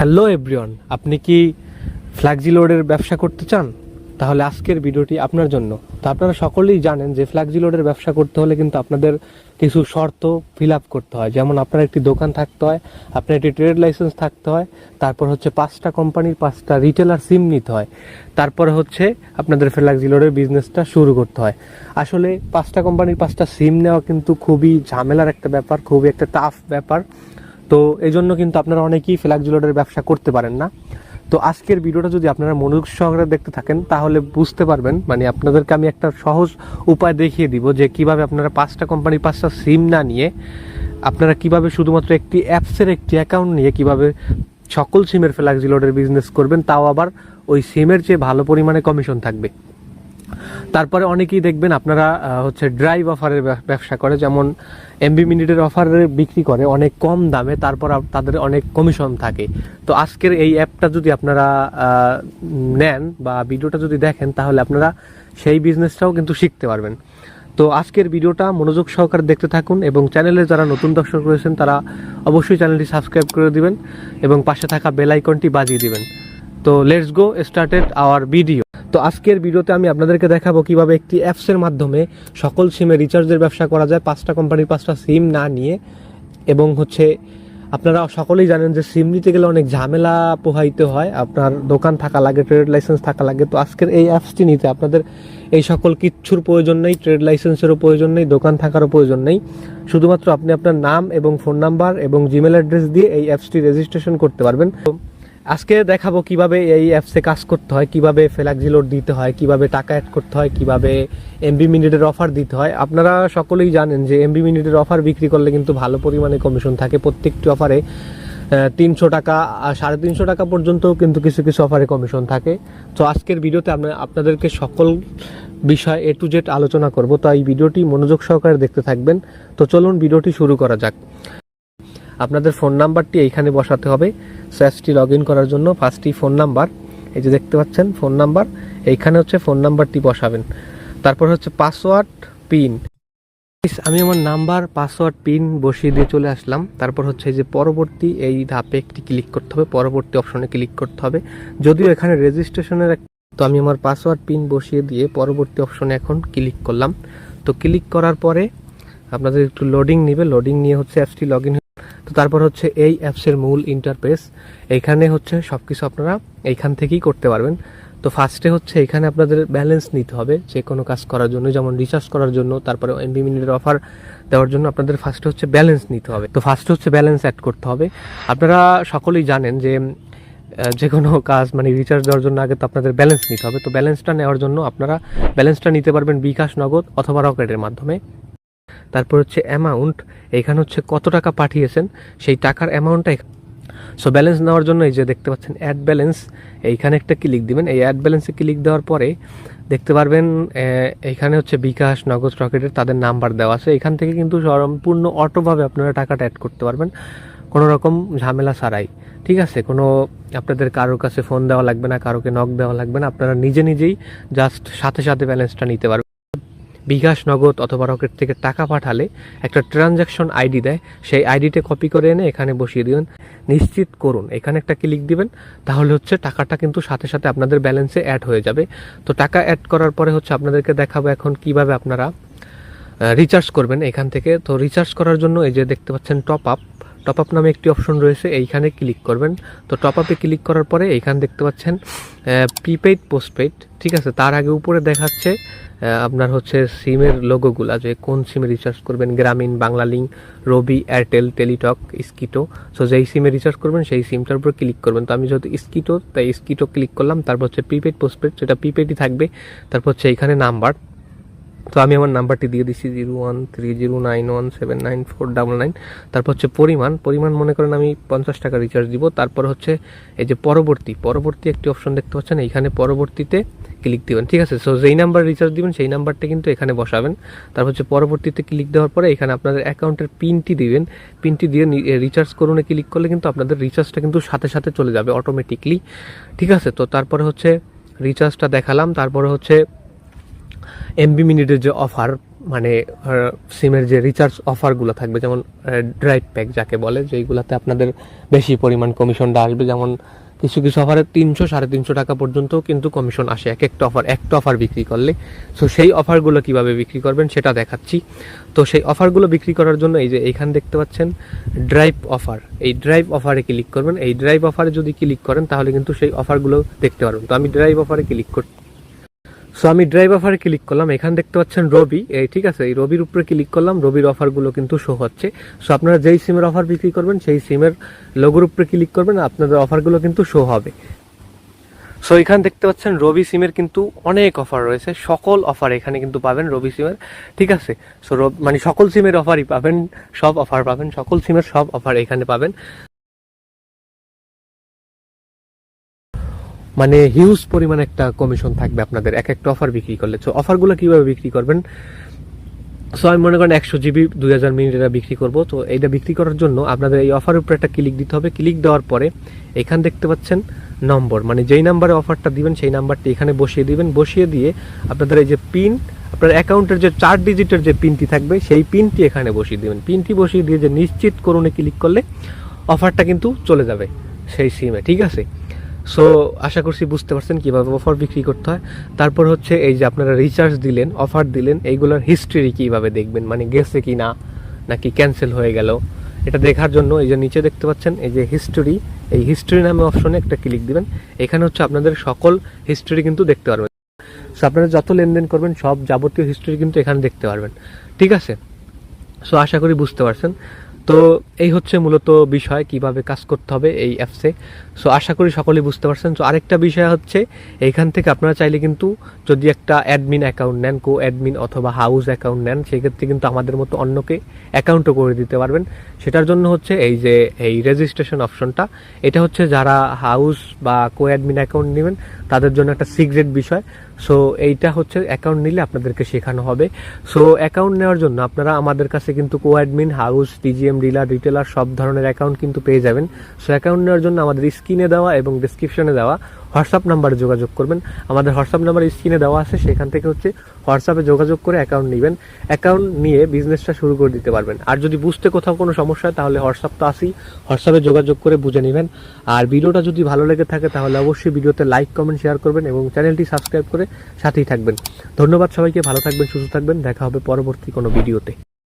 Hello everyone আপনি কি flexi লোডের ব্যবসা করতে চান? তাহলে আজকের ভিডিওটি আপনার জন্য। তো আপনারা সকলেই জানেন যে ফ্ল্যাক্সি লোডের ব্যবসা করতে হলে কিন্তু আপনাদের কিছু শর্ত ফিল আপ করতে হয়। যেমন আপনার একটি দোকান থাকতে হয়, আপনার একটি ট্রেড লাইসেন্স থাকতে হয়, তারপর হচ্ছে পাঁচটা কোম্পানির পাঁচটা রিটেলার সিম নিতে হয়। তারপরে হচ্ছে আপনাদের ফ্ল্যাক্সি লোডের বিজনেসটা শুরু করতে হয়। আসলে পাঁচটা কোম্পানির পাঁচটা সিম নেওয়া কিন্তু খুবই ঝামেলার একটা ব্যাপার, খুবই একটা টাফ ব্যাপার। তো এই জন্য কিন্তু আপনারা অনেকেই ফ্ল্যাক্সিলোডের ব্যবসা করতে পারেন না। তো আজকের ভিডিওটা যদি আপনারা মনোযোগ সহকারে দেখতে থাকেন, তাহলে বুঝতে পারবেন মানে আপনাদেরকে আমি একটা সহজ উপায় দেখিয়ে দিব যে কীভাবে আপনারা পাঁচটা কোম্পানির পাঁচটা সিম না নিয়ে আপনারা কীভাবে শুধুমাত্র একটি অ্যাপসের একটি অ্যাকাউন্ট নিয়ে কীভাবে সকল সিমের ফ্ল্যাক্সিলোডের বিজনেস করবেন, তাও আবার ওই সিমের চেয়ে ভালো পরিমাণে কমিশন থাকবে। তারপরে অনেকেই দেখবেন আপনারা হচ্ছে ড্রাইভ অফারের ব্যবসা করে, যেমন এমবি মিনিটের অফারে বিক্রি করে অনেক কম দামে, তারপর তাদের অনেক কমিশন থাকে। তো আজকের এই অ্যাপটা যদি আপনারা নেন বা ভিডিওটা যদি দেখেন, তাহলে আপনারা সেই বিজনেসটাও কিন্তু শিখতে পারবেন। তো আজকের ভিডিওটা মনোযোগ সহকারে দেখতে থাকুন এবং চ্যানেলে যারা নতুন দর্শক রয়েছেন, তারা অবশ্যই চ্যানেলটি সাবস্ক্রাইব করে দিবেন এবং পাশে থাকা বেল আইকনটি বাজিয়ে দিবেন। তো let's go started our video তো আজকের ভিডিওতে আমি আপনাদেরকে দেখাবো কীভাবে একটি অ্যাপসের মাধ্যমে সকল সিমে রিচার্জের ব্যবসা করা যায়, পাঁচটা কোম্পানির পাঁচটা সিম না নিয়ে। এবং হচ্ছে, আপনারা সকলেই জানেন যে সিম নিতে গেলে অনেক ঝামেলা পোহাইতে হয়। আপনার দোকান থাকা লাগে, ট্রেড লাইসেন্স থাকা লাগে। তো আজকের এই অ্যাপসটি নিতে আপনাদের এই সকল কিচ্ছুর প্রয়োজন নেই, ট্রেড লাইসেন্সেরও প্রয়োজন নেই, দোকান থাকারও প্রয়োজন নেই। শুধুমাত্র আপনি আপনার নাম এবং ফোন নাম্বার এবং জিমেল অ্যাড্রেস দিয়ে এই অ্যাপসটি রেজিস্ট্রেশন করতে পারবেন। আজকে দেখাবো কীভাবে এই অ্যাপসে কাজ করতে হয়, কীভাবে ফ্ল্যাক্সি লোড দিতে হয়, কীভাবে টাকা অ্যাড করতে হয়, কীভাবে এমবি মিনিটের অফার দিতে হয়। আপনারা সকলেই জানেন যে এমবি মিনিটের অফার বিক্রি করলে কিন্তু ভালো পরিমাণে কমিশন থাকে। প্রত্যেকটি অফারে তিনশো টাকা সাড়ে তিনশো টাকা পর্যন্ত কিন্তু কিছু কিছু অফারে কমিশন থাকে। তো আজকের ভিডিওতে আমরা আপনাদেরকে সকল বিষয় এ টু জেড আলোচনা করব। তো এই ভিডিওটি মনোযোগ সহকারে দেখতে থাকবেন। তো চলুন ভিডিওটি শুরু করা যাক। আপনাদের ফোন নাম্বারটি এইখানে বসাতে হবে। স্যাসটি লগ ইন করার জন্য ফার্স্টই ফোন নাম্বার, এই যে দেখতে পাচ্ছেন ফোন নাম্বার, এইখানে হচ্ছে ফোন নাম্বারটি বসাবেন। তারপর হচ্ছে পাসওয়ার্ড, পিন। আমি আমার নাম্বার, পাসওয়ার্ড, পিন বসিয়ে দিয়ে চলে আসলাম। তারপর হচ্ছে এই যে পরবর্তী এই ধাপে একটি ক্লিক করতে হবে, পরবর্তী অপশনে ক্লিক করতে হবে। যদিও এখানে রেজিস্ট্রেশনের তো আমি আমার পাসওয়ার্ড, পিন বসিয়ে দিয়ে পরবর্তী অপশনে এখন ক্লিক করলাম। তো ক্লিক করার পরে আপনাদের একটু লোডিং নেবে। লোডিং নিয়ে হচ্ছে অ্যাপসটি লগ ইন তো তারপর হচ্ছে এই অ্যাপসের মূল ইন্টারফেস এইখানে হচ্ছে সব কিছু আপনারা এইখান থেকেই করতে পারবেন। তো ফার্স্টে হচ্ছে এখানে আপনাদের ব্যালেন্স নিতে হবে যে কোনো কাজ করার জন্য, যেমন রিচার্জ করার জন্য, তারপরে এমবি মিনিটের অফার দেওয়ার জন্য আপনাদের ফার্স্টে হচ্ছে ব্যালেন্স নিতে হবে। তো ফার্স্টে হচ্ছে ব্যালেন্স অ্যাড করতে হবে। আপনারা সকলেই জানেন যে যে কোনো কাজ মানে রিচার্জ দেওয়ার জন্য আগে তো আপনাদের ব্যালেন্স নিতে হবে। তো ব্যালেন্সটা নেওয়ার জন্য আপনারা ব্যালেন্সটা নিতে পারবেন বিকাশ নগদ অথবা রকেটের মাধ্যমে। তারপর হচ্ছে অ্যামাউন্ট এইখানে হচ্ছে কত টাকা পাঠিয়েছেন সেই টাকার অ্যামাউন্টটা সো ব্যালেন্স নেওয়ার জন্য এই যে দেখতে পাচ্ছেন অ্যাড ব্যালেন্স এইখানে একটা ক্লিক দিবেন। এই অ্যাড ব্যালেন্সে ক্লিক দেওয়ার পরে দেখতে পারবেন আহ, এইখানে হচ্ছে বিকাশ নগদ রকেটের তাদের নাম্বার দেওয়া আছে। এখান থেকে কিন্তু সম্পূর্ণ অটোভাবে আপনারা টাকাটা অ্যাড করতে পারবেন। কোনো রকম ঝামেলা ছাড়াই। ঠিক আছে? কোনো আপনাদের কারোর কাছে ফোন দেওয়া লাগবে না কারোকে নক দেওয়া লাগবে না। আপনারা নিজে নিজেই জাস্ট সাথে সাথে ব্যালেন্সটা নিতে পারবেন। বিকাশ নগদ অথবা রকেট থেকে টাকা পাঠালে একটা ট্রানজাকশন আইডি দেয়। সেই আইডিটা কপি করে এনে এখানে বসিয়ে দিবেন। নিশ্চিত করুন, এখানে একটা ক্লিক দিবেন। তাহলে হচ্ছে টাকাটা কিন্তু সাথে সাথে আপনাদের ব্যালেন্সে অ্যাড হয়ে যাবে। তো টাকা অ্যাড করার পরে হচ্ছে আপনাদেরকে দেখাবো এখন কীভাবে আপনারা রিচার্জ করবেন এখান থেকে। তো রিচার্জ করার জন্য এই যে দেখতে পাচ্ছেন টপ আপ টপ আপ নামে একটি অপশন রয়েছে, এইখানে ক্লিক করবেন। তো টপ আপে ক্লিক করার পরে এইখানে দেখতে পাচ্ছেন প্রিপেইড পোস্টপেইড ঠিক আছে? তার আগে উপরে দেখাচ্ছে আপনার হচ্ছে সিমের লোগোগুলা যে কোন সিমে রিচার্জ করবেন, Grameen Banglalink Robi Airtel Teletalk স্কিটো so যেই সিমে রিচার্জ করবেন, সেই সিমটার উপর ক্লিক করবেন। তো আমি যেহেতু স্কিটো তাই স্কিটো ক্লিক করলাম। তারপর হচ্ছে প্রিপেড পোস্টপেড যেটা প্রিপেডই থাকবে, তারপর হচ্ছে এখানে নাম্বার। তো আমি আমার নাম্বারটি দিয়ে দিচ্ছি zero one three zero nine one seven nine four double nine. তারপর হচ্ছে পরিমাণ পরিমাণ মনে করেন আমি পঞ্চাশ টাকা রিচার্জ দিব। তারপর হচ্ছে এই যে পরবর্তী পরবর্তী একটি অপশন দেখতে পাচ্ছেন, এইখানে পরবর্তীতে ক্লিক দিবেন। ঠিক আছে? সো যেই নাম্বার রিচার্জ দিবেন, সেই নাম্বারটা কিন্তু এখানে বসাবেন। তারপর হচ্ছে পরবর্তীতে ক্লিক দেওয়ার পরে এখানে আপনাদের অ্যাকাউন্টের পিনটি দিবেন। পিনটি দিয়ে রিচার্জ করুনে ক্লিক করলে কিন্তু আপনাদের রিচার্জটা কিন্তু সাথে সাথে চলে যাবে অটোমেটিকলি ঠিক আছে? তো তারপরে হচ্ছে রিচার্জটা দেখালাম। তারপরে হচ্ছে এমবি মিনিটের যে অফার মানে সিমের যে রিচার্জ অফারগুলো থাকবে, যেমন ড্রাইভ প্যাক যাকে বলে, যেইগুলোতে আপনাদের বেশি পরিমাণ কমিশনটা আসবে। যেমন, কিছু কিছু অফারে তিনশো, সাড়ে তিনশো টাকা পর্যন্ত কিন্তু কমিশন আসে। এক একটা অফার একটা অফার বিক্রি করলে। সো সেই অফারগুলো কীভাবে বিক্রি করবেন সেটা দেখাচ্ছি। তো, সেই অফারগুলো বিক্রি করার জন্য এই যে এইখানে দেখতে পাচ্ছেন ড্রাইভ অফার এই ড্রাইভ অফারে ক্লিক করবেন। এই ড্রাইভ অফারে যদি ক্লিক করেন, তাহলে কিন্তু সেই অফারগুলো দেখতে পারবেন। তো, আমি ড্রাইভ অফারে ক্লিক সো আমি ড্রাইভ অফারে ক্লিক করলাম। এখানে দেখতে পাচ্ছেন রবি এই ঠিক আছে, এই রবির উপরে ক্লিক করলাম। রবির অফারগুলো কিন্তু শো হচ্ছে। সো আপনারা যেই সিমের অফার বিক্রি করবেন, সেই সিমের লোগোর উপরে ক্লিক করবেন। আপনাদের অফারগুলো কিন্তু শো হবে। সো এখানে দেখতে পাচ্ছেন রবি সিমের কিন্তু অনেক অফার রয়েছে। সকল অফার এখানে কিন্তু পাবেন রবি সিমের ঠিক আছে? সো মানে সকল সিমের অফারই পাবেন, সব অফার পাবেন। সকল সিমের সব অফার এখানে পাবেন। মানে হিউজ পরিমাণ একটা কমিশন থাকবে আপনাদের। এক একটা অফার বিক্রি করলে। তো অফারগুলো কীভাবে বিক্রি করবেন? সো আমি মনে করেন একশো জিবি দুই হাজার মিনিট এটা বিক্রি করব। তো এইটা বিক্রি করার জন্য আপনাদের এই অফারের উপরে একটা ক্লিক দিতে হবে। ক্লিক দেওয়ার পরে এখান দেখতে পাচ্ছেন নম্বর মানে যেই নাম্বারে অফারটা দিবেন, সেই নাম্বারটি এখানে বসিয়ে দিবেন। বসিয়ে দিয়ে আপনাদের এই যে পিন আপনার অ্যাকাউন্টের যে চার ডিজিটের যে পিনটি থাকবে, সেই পিনটি এখানে বসিয়ে দিবেন। পিনটি বসিয়ে দিয়ে যে নিশ্চিত করুনে ক্লিক করলে অফারটা কিন্তু চলে যাবে সেই সিমে ঠিক আছে? সো আশা করছি বুঝতে পারছেন কীভাবে অফার বিক্রি করতে হয়। তারপর হচ্ছে এই যে আপনারা রিচার্জ দিলেন অফার দিলেন, এইগুলোর হিস্ট্রি কীভাবে দেখবেন? মানে গেছে কি না নাকি ক্যান্সেল হয়ে গেল? এটা দেখার জন্য এই যে নিচে দেখতে পাচ্ছেন, এই যে হিস্টোরি এই হিস্ট্রি নামে অপশনে একটা ক্লিক দিবেন। এখানে হচ্ছে আপনাদের সকল হিস্ট্রি কিন্তু দেখতে পারবেন। সো আপনারা যত লেনদেন করবেন, সব যাবতীয় হিস্ট্রি কিন্তু এখানে দেখতে পারবেন। ঠিক আছে? সো আশা করি বুঝতে পারছেন। তো এই হচ্ছে মূলত বিষয়, কীভাবে কাজ করতে হবে এই অ্যাপসে। সো আশা করি সকলেই বুঝতে পারছেন। তো আরেকটা বিষয় হচ্ছে, এইখান থেকে আপনারা চাইলে কিন্তু যদি একটা অ্যাডমিন অ্যাকাউন্ট নেন কো অ্যাডমিন অথবা হাউস অ্যাকাউন্ট নেন, সেক্ষেত্রে কিন্তু আমাদের মতো অন্যকে অ্যাকাউন্টও করে দিতে পারবেন। সেটার জন্য হচ্ছে এই যে, এই রেজিস্ট্রেশন অপশনটা এটা হচ্ছে যারা হাউস বা কো অ্যাডমিন অ্যাকাউন্ট নেবেন, তাদের জন্য একটা সিক্রেট বিষয়। সো এইটা হচ্ছে অ্যাকাউন্ট নিলে আপনাদেরকে শেখানো হবে। সো অ্যাকাউন্ট নেওয়ার জন্য আপনারা আমাদের কাছে কিন্তু co admin house TGM dealer retailer সব ধরনের অ্যাকাউন্ট কিন্তু পেয়ে যাবেন। সো অ্যাকাউন্ট নেওয়ার জন্য আমাদের স্ক্রিনে দেওয়া এবং ডিসক্রিপশনে দেওয়া। হোয়াটসঅ্যাপ নাম্বারে যোগাযোগ করবেন। আমাদের হোয়াটসঅ্যাপ নাম্বার স্ক্রিনে দেওয়া আছে, সেখান থেকে হচ্ছে হোয়াটসঅ্যাপে যোগাযোগ করে অ্যাকাউন্ট নেবেন। অ্যাকাউন্ট নিয়ে বিজনেসটা শুরু করে দিতে পারবেন। আর যদি বুঝতে কোথাও কোনো সমস্যা হয়, তাহলে হোয়াটসঅ্যাপ তো আসি হোয়াটসঅ্যাপে যোগাযোগ করে বুঝে নেবেন। আর ভিডিওটা যদি ভালো লেগে থাকে, তাহলে অবশ্যই ভিডিওতে লাইক কমেন্ট শেয়ার করবেন এবং চ্যানেলটি সাবস্ক্রাইব করে সাথেই থাকবেন। ধন্যবাদ সবাইকে, ভালো থাকবেন, সুস্থ থাকবেন। দেখা হবে পরবর্তী কোনো ভিডিওতে